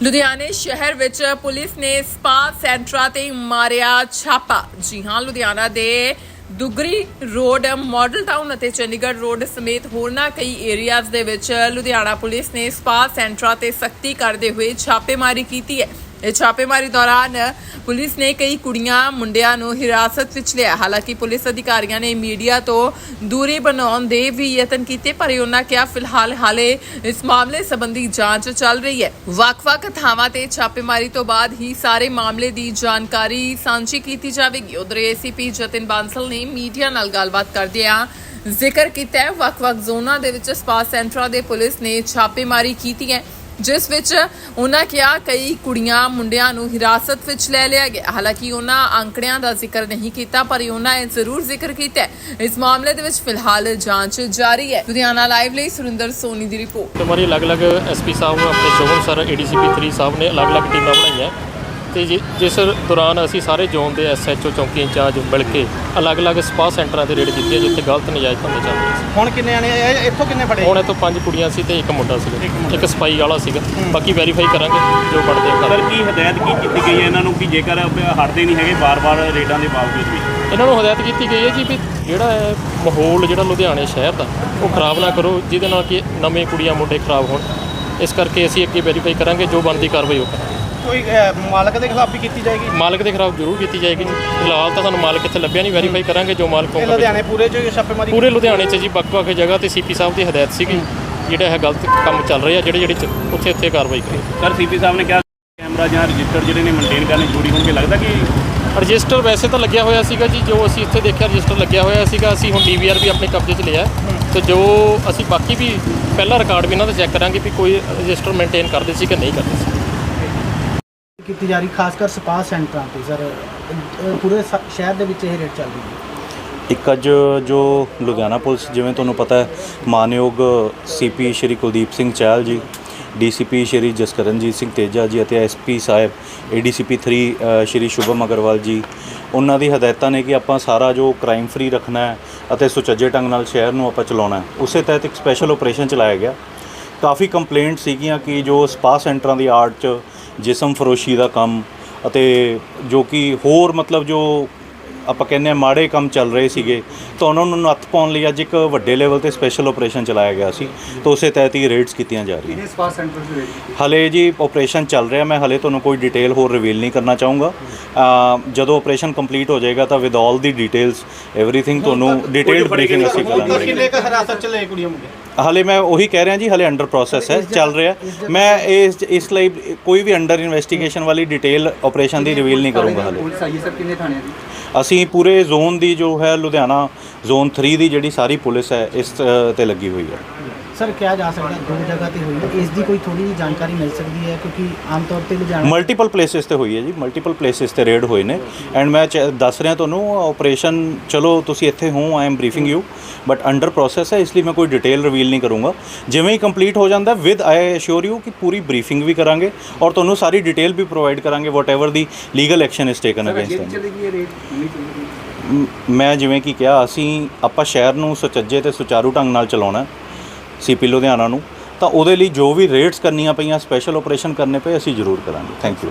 ਲੁਧਿਆਣੇ ਸ਼ਹਿਰ ਵਿੱਚ ਪੁਲਿਸ ਨੇ ਸਪਾ ਸੈਂਟਰਾਂ ਤੇ ਮਾਰਿਆ ਛਾਪਾ। ਜੀ ਹਾਂ, ਲੁਧਿਆਣਾ ਦੇ ਦੁਗਰੀ ਰੋਡ, ਮਾਡਲ ਟਾਊਨ ਅਤੇ ਚੰਡੀਗੜ੍ਹ ਰੋਡ ਸਮੇਤ ਹੋਰਨਾਂ ਕਈ ਏਰੀਆਜ਼ ਦੇ ਵਿੱਚ ਲੁਧਿਆਣਾ ਪੁਲਿਸ ਨੇ ਸਪਾ ਸੈਂਟਰਾਂ ਤੇ ਸਖਤੀ ਕਰਦੇ ਹੋਏ ਛਾਪੇਮਾਰੀ ਕੀਤੀ ਹੈ। ਇਹ ਛਾਪੇਮਾਰੀ ਦੌਰਾਨ ਪੁਲਿਸ ਨੇ ਕਈ ਕੁੜੀਆਂ ਮੁੰਡਿਆਂ ਨੂੰ ਹਿਰਾਸਤ ਵਿੱਚ ਲਿਆ। ਹਾਲਾਂਕਿ ਪੁਲਿਸ ਅਧਿਕਾਰੀਆਂ ਨੇ ਮੀਡੀਆ ਤੋਂ ਦੂਰੀ ਬਣਾਉਣ ਦੇ ਵੀ ਯਤਨ ਕੀਤੇ, ਪਰ ਉਹਨਾਂ ਕਿਹਾ, ਫਿਲਹਾਲ ਹਾਲੇ ਇਸ ਮਾਮਲੇ ਸੰਬੰਧੀ ਜਾਂਚ ਚੱਲ ਰਹੀ ਹੈ। ਵੱਖ-ਵੱਖ ਥਾਵਾਂ ਤੇ ਛਾਪੇਮਾਰੀ ਤੋਂ ਬਾਅਦ ਹੀ ਸਾਰੇ ਮਾਮਲੇ ਦੀ ਜਾਣਕਾਰੀ ਸਾਂਝੀ ਕੀਤੀ ਜਾਵੇਗੀ। ਉਧਰ ਏਸੀਪੀ ਜਤਿਨ ਬਾਂਸਲ ਨੇ ਮੀਡੀਆ ਨਾਲ ਗੱਲਬਾਤ ਕਰਦਿਆਂ ਜ਼ਿਕਰ ਕੀਤਾ ਹੈ, ਵੱਖ-ਵੱਖ ਜ਼ੋਨਾਂ ਦੇ ਵਿੱਚ ਸਪਾ ਸੈਂਟਰਾਂ ਦੇ ਪੁਲਿਸ ਨੇ ਛਾਪੇਮਾਰੀ ਕੀਤੀ ਹੈ। ਜਿਸ ਵਿੱਚ ਉਹਨਾਂ ਕਿਹਾ ਕਈ ਕੁੜੀਆਂ ਮੁੰਡਿਆਂ ਨੂੰ ਹਿਰਾਸਤ ਵਿੱਚ ਲੈ ਲਿਆ ਗਿਆ। ਹਾਲਾਂਕਿ ਉਹਨਾਂ ਅੰਕੜਿਆਂ ਦਾ ਜ਼ਿਕਰ ਨਹੀਂ ਕੀਤਾ, ਪਰ ਉਹਨਾਂ ਇਹ ਜ਼ਰੂਰ ਜ਼ਿਕਰ ਕੀਤਾ ਇਸ ਮਾਮਲੇ ਦੇ ਵਿੱਚ ਫਿਲਹਾਲ ਜਾਂਚ ਜਾਰੀ ਹੈ। ਲੁਧਿਆਣਾ ਲਾਈਵ ਲਈ ਸੁਰਿੰਦਰ ਸੋਨੀ ਦੀ ਰਿਪੋਰਟ। ਤੇ ਅਲੱਗ-ਅਲੱਗ ਐਸਪੀ ਸਾਹਿਬ ਆਪਣੇ ਸ਼ੋਭਨ ਸਰ ਏਡੀਸੀਪੀ 3 ਸਾਹਿਬ ਨੇ ਅਲੱਗ-ਅਲੱਗ ਟੀਮਾਂ ਬਣਾਈਆਂ। ਤੇ ਜਿ- ਜਿਸ ਦੌਰਾਨ ਅਸੀਂ ਸਾਰੇ ਜ਼ੋਨ ਦੇ ਐਸਐਚਓ ਚੌਂਕੀ ਇੰਚਾਰਜ ਮਿਲ ਕੇ ਅਲੱਗ-ਅਲੱਗ ਸਪਾ ਸੈਂਟਰਾਂ ਤੇ ਰੇਡ ਕੀਤੀ ਹੈ ਜਿੱਥੇ ਗਲਤ ਨਜਾਇਜ਼ ਧੰਦੇ ਚੱਲ ਰਹੇ ਸੀ। ਹੁਣ ਕਿੰਨੇ ਆਣੇ ਇਹ- ਇੱਥੋਂ ਕਿੰਨੇ ਫੜੇ? ਹੁਣ ਇਹ ਤੋਂ ਪੰਜ ਕੁੜੀਆਂ ਸੀ ਤੇ ਇੱਕ ਮੁੰਡਾ ਸੀਗਾ ਇੱਕ ਸਪਾਈ ਵਾਲਾ ਸੀਗਾ ਬਾਕੀ ਵੈਰੀਫਾਈ ਕਰਾਂਗੇ ਜੋ ਬਣਦੇ ਆ ਸਰ ਕਰ ਕੀ ਹਦਾਇਤ ਕੀ ਕੀਤੀ ਗਈ ਹੈ ਇਹਨਾਂ ਨੂੰ ਕਿ ਜੇਕਰ ਹਟਦੇ ਨਹੀਂ ਹੈਗੇ ਬਾਰ-ਬਾਰ ਰੇਡਾਂ ਦੇ ਬਾਵਜੂਦ ਵੀ? ਇਹਨਾਂ ਨੂੰ ਹਦਾਇਤ ਕੀਤੀ ਗਈ ਹੈ ਜੀ ਵੀ ਜਿਹੜਾ ਹੈ ਮਾਹੌਲ ਜਿਹੜਾ ਲੁਧਿਆਣੇ ਸ਼ਹਿਰ ਦਾ ਉਹ ਖਰਾਬ ਨਾ ਕਰੋ ਜਿਹਦੇ ਨਾਲ ਕਿ ਨਵੇਂ ਕੁੜੀਆਂ ਮੁੰਡੇ ਖਰਾਬ ਹੋਣ। ਇਸ ਕਰਕੇ ਅਸੀਂ ਅੱਗੇ ਵੈਰੀਫਾਈ ਕਰਾਂਗੇ ਜੋ ਬਣਦੀ ਕਾਰਵਾਈ ਉਹ ਕਰਾਂਗੇ। ਕੋਈ ਅਹ, ਮਾਲਕ ਦੇ ਖਿਲਾਫ ਵੀ ਕੀਤੀ ਜਾਏਗੀ? ਮਾਲਕ ਦੇ ਖਿਲਾਫ ਜ਼ਰੂਰ ਕੀਤੀ ਜਾਏਗੀ ਜੀ। ਫਿਲਹਾਲ ਤਾਂ ਸਾਨੂੰ ਮਾਲਕ ਇੱਥੇ ਲੱਭਿਆ ਨਹੀਂ ਵੈਰੀਫਾਈ ਕਰਾਂਗੇ ਜੋ ਮਾਲਕ ਇਹ ਹੋਊਗਾ ਲੁਧਿਆਣੇ ਪੂਰੇ ਚ ਛਾਪੇਮਾਰੀ ਪੂਰੇ ਲੁਧਿਆਣੇ 'ਚ ਜੀ ਵੱਖ-ਵੱਖ ਜਗ੍ਹਾ ਤੇ ਸੀਪੀ ਸਾਹਿਬ ਦੀ ਹਦਾਇਤ ਸੀਗੀ। ਜਿਹੜਾ ਇਹ ਗਲਤ ਕੰਮ ਚੱਲ ਰਿਹਾ ਜਿਹੜੇ ਜਿਹੜੇ ਚ- ਉੱਥੇ ਉੱਥੇ ਕਾਰਵਾਈ ਕਰੀ। ਸਰ ਸੀਪੀ ਸਾਹਿਬ ਨੇ ਕਿਹਾ ਕੈਮਰਾ ਜਾਂ ਰਜਿਸਟਰ ਜਿਹੜੇ ਨੇ ਮੇਨਟੇਨ ਕਰਨੇ ਜ਼ਰੂਰੀ ਹੋਣਗੇ ਲੱਗਦਾ ਕਿ ਰਜਿਸਟਰ ਵੈਸੇ ਤਾਂ ਲੱਗਿਆ ਹੋਇਆ ਸੀਗਾ ਜੀ ਜੋ ਅਸੀਂ ਇੱਥੇ ਦੇਖਿਆ ਰਜਿਸਟਰ ਲੱਗਿਆ ਹੋਇਆ ਸੀਗਾ ਅਸੀਂ ਹੁਣ ਡੀਵੀਆਰ ਵੀ ਆਪਣੇ ਕਬਜ਼ੇ 'ਚ ਲਿਆ। ਤੇ ਜੋ ਅਸੀਂ ਬਾਕੀ ਵੀ ਪਹਿਲਾ ਰਿਕਾਰਡ ਵੀ ਇਹਨਾਂ ਦਾ ਚੈੱਕ ਕਰਾਂਗੇ ਵੀ ਕੋਈ ਰਜਿਸਟਰ ਮੇਨਟੇਨ ਕਰਦੇ ਸੀ ਕਿ ਨਹੀਂ ਕਰਦੇ ਸੀ। ਕੀਤੀ ਜਾ ਰਹੀ ਖਾਸ ਕਰ ਸਪਾ ਸੈਂਟਰਾਂ ਤੇ ਸਰ ਅਹ ਪੂਰੇ ਸ- ਸ਼ਹਿਰ ਦੇ ਵਿੱਚ ਇਹ ਰੇਟ ਚੱਲ ਰਹੀ ਹੈ ਇੱਕ ਅੱਜ ਜੋ ਲੁਧਿਆਣਾ ਪੁਲਿਸ ਜਿਵੇਂ ਤੁਹਾਨੂੰ ਪਤਾ ਹੈ ਮਾਨਯੋਗ ਸੀਪੀ ਸ਼੍ਰੀ ਕੁਲਦੀਪ ਸਿੰਘ ਚਾਹਲ ਜੀ ਡੀਸੀਪੀ ਸ਼੍ਰੀ ਜਸਕਰਨਜੀਤ ਸਿੰਘ ਤੇਜਾ ਜੀ ਅਤੇ ਐਸਪੀ ਸਾਹਿਬ ਏਡੀਸੀਪੀ 3 ਅ, ਸ਼੍ਰੀ ਸ਼ੁਭਮ ਅਗਰਵਾਲ ਜੀ ਉਹਨਾਂ ਦੀ ਹਦਾਇਤਾਂ ਨੇ ਕਿ ਆਪਾਂ ਸਾਰਾ ਜੋ ਕ੍ਰਾਈਮ ਫਰੀ ਰੱਖਣਾ ਹੈ ਅਤੇ ਸੁਚੱਜੇ ਢੰਗ ਨਾਲ ਸ਼ਹਿਰ ਨੂੰ ਆਪਾਂ ਚਲਾਉਣਾ ਹੈ ਉਸੇ ਤਹਿਤ ਇੱਕ ਸਪੈਸ਼ਲ ਆਪਰੇਸ਼ਨ ਚਲਾਇਆ ਗਿਆ। ਕਾਫੀ ਕੰਪਲੇਂਟ ਸੀਗੀਆਂ ਕਿ ਜੋ ਸਪਾ ਸੈਂਟਰਾਂ ਦੀ ਆਰਟ 'ਚ ਜਿਸਮ ਫਰੋਸ਼ੀ ਦਾ ਕੰਮ ਅਤੇ ਜੋ ਕਿ ਹੋਰ ਮਤਲਬ ਜੋ ਆਪਾਂ ਕਹਿੰਦੇ ਆ ਮਾੜੇ ਕੰਮ ਚੱਲ ਰਹੇ ਸੀਗੇ ਤਾਂ ਉਹਨਾਂ ਨੂੰ ਨੱਥ ਪਾਉਣ ਲਈ ਅੱਜ ਇੱਕ ਵੱਡੇ ਲੈਵਲ ਤੇ ਸਪੈਸ਼ਲ ਆਪਰੇਸ਼ਨ ਚਲਾਇਆ ਗਿਆ ਸੀ ਤਾਂ ਉਸੇ ਤਹਿਤ ਹੀ ਰੇਡਸ ਕੀਤੀਆਂ ਜਾ ਰਹੀਆਂ। ਸਪਾ ਸੈਂਟਰ ਦੇ ਹਲੇ ਜੀ ਆਪਰੇਸ਼ਨ ਚੱਲ ਰਿਹਾ ਮੈਂ ਹਲੇ ਤੁਹਾਨੂੰ ਕੋਈ ਡਿਟੇਲ ਹੋਰ ਰਿਵੀਲ ਨਹੀਂ ਕਰਨਾ ਚਾਹੂੰਗਾ। ਜਦੋਂ ਆਪਰੇਸ਼ਨ ਕੰਪਲੀਟ ਹੋ ਜਾਏਗਾ ਤਾਂ with all the details everything ਤੁਹਾਨੂੰ ਡਿਟੇਲਡ ਬਰੀਫਿੰਗ ਅਸੀਂ ਕਰਾਂਗੇ। ਕਿੰਨੇ ਕ ਹਿਰਾਸਤ ਚ ਲਏ ਕੁੜੀਆਂ ਮੁੰਡੇ? ਹਲੇ ਮੈਂ ਉਹੀ ਕਹਿ ਰਿਹਾ ਜੀ ਹਲੇ ਅੰਡਰ ਪ੍ਰੋਸੈਸ ਹੈ ਚੱਲ ਰਿਹਾ। ਮੈਂ ਇਸ ਇਸ ਲਈ ਕੋਈ ਵੀ ਅੰਡਰ ਇਨਵੈਸਟੀਗੇਸ਼ਨ ਵਾਲੀ ਡਿਟੇਲ ਆਪਰੇਸ਼ਨ ਦੀ ਰਿਵੀਲ ਨਹੀਂ ਕਰੂੰਗਾ ਹਲੇ। ਪੁਲਿਸ ਆਈ ਸਰ? ਕਿੰਨੇ ਥਾਣਿਆਂ ਦੀ ਅਸੀਂ ਪੂਰੇ ਜ਼ੋਨ ਦੀ ਜੋ ਹੈ ਲੁਧਿਆਣਾ ਜ਼ੋਨ 3 ਦੀ ਜਿਹੜੀ ਸਾਰੀ ਪੁਲਿਸ ਹੈ ਇਸ ਤੇ ਲੱਗੀ ਹੋਈ ਹੈ। ਸਰ ਕਿਹਾ ਜਾ ਸਕਦਾ ਦੋ ਜਗ੍ਹਾ ਤੇ ਹੋਈ ਇਸ ਦੀ ਕੋਈ ਥੋੜੀ ਜਿਹੀ ਜਾਣਕਾਰੀ ਮਿਲ ਸਕਦੀ ਹੈ ਕਿਉਂਕਿ ਆਮ ਤੌਰ ਤੇ ਲੁਧਿਆਣਾ ਮਲਟੀਪਲ ਪਲੇਸਿਸ ਤੇ ਹੋਈ ਹੈ ਜੀ ਮਲਟੀਪਲ ਪਲੇਸਿਸ ਤੇ ਰੇਡ ਹੋਏ ਨੇ। ਐਂਡ ਮੈਂ ਚ- ਦੱਸ ਰਿਹਾ ਤੁਹਾਨੂੰ ਆਪਰੇਸ਼ਨ ਚਲੋ ਤੁਸੀਂ ਇੱਥੇ ਹੋ I am briefing you but under process ਹੈ ਇਸ ਲਈ ਮੈਂ ਕੋਈ ਡਿਟੇਲ ਰਿਵੀਲ ਨਹੀਂ ਕਰੂੰਗਾ। ਜਿਵੇਂ ਹੀ ਕੰਪਲੀਟ ਹੋ ਜਾਂਦਾ ਵਿਦ ਆਈ ਅਸ਼ੋਰ ਯੂ ਕਿ ਪੂਰੀ ਬਰੀਫਿੰਗ ਵੀ ਕਰਾਂਗੇ ਔਰ ਤੁਹਾਨੂੰ ਸਾਰੀ ਡਿਟੇਲ ਵੀ ਪ੍ਰੋਵਾਈਡ ਕਰਾਂਗੇ what the legal action is taken against them ਰੇਟ ਨਹੀਂ ਮੈਂ ਜਿਵੇਂ ਕਿ ਕਿਹਾ ਅਸੀਂ ਆਪਾਂ ਸ਼ਹਿਰ ਨੂੰ ਸੁਚੱਜੇ ਤੇ ਸੁਚਾਰੂ ਢੰਗ ਨਾਲ ਚਲਾਉਣਾ ਸੀਪੀ ਲੁਧਿਆਣਾ ਨੂੰ, ਤਾਂ ਉਹਦੇ ਲਈ ਜੋ ਵੀ ਰੇਟਸ ਕਰਨੀਆਂ ਪਈਆਂ, ਸਪੈਸ਼ਲ ਆਪਰੇਸ਼ਨ ਕਰਨੇ ਪਏ, ਅਸੀਂ ਜ਼ਰੂਰ ਕਰਾਂਗੇ। Thank you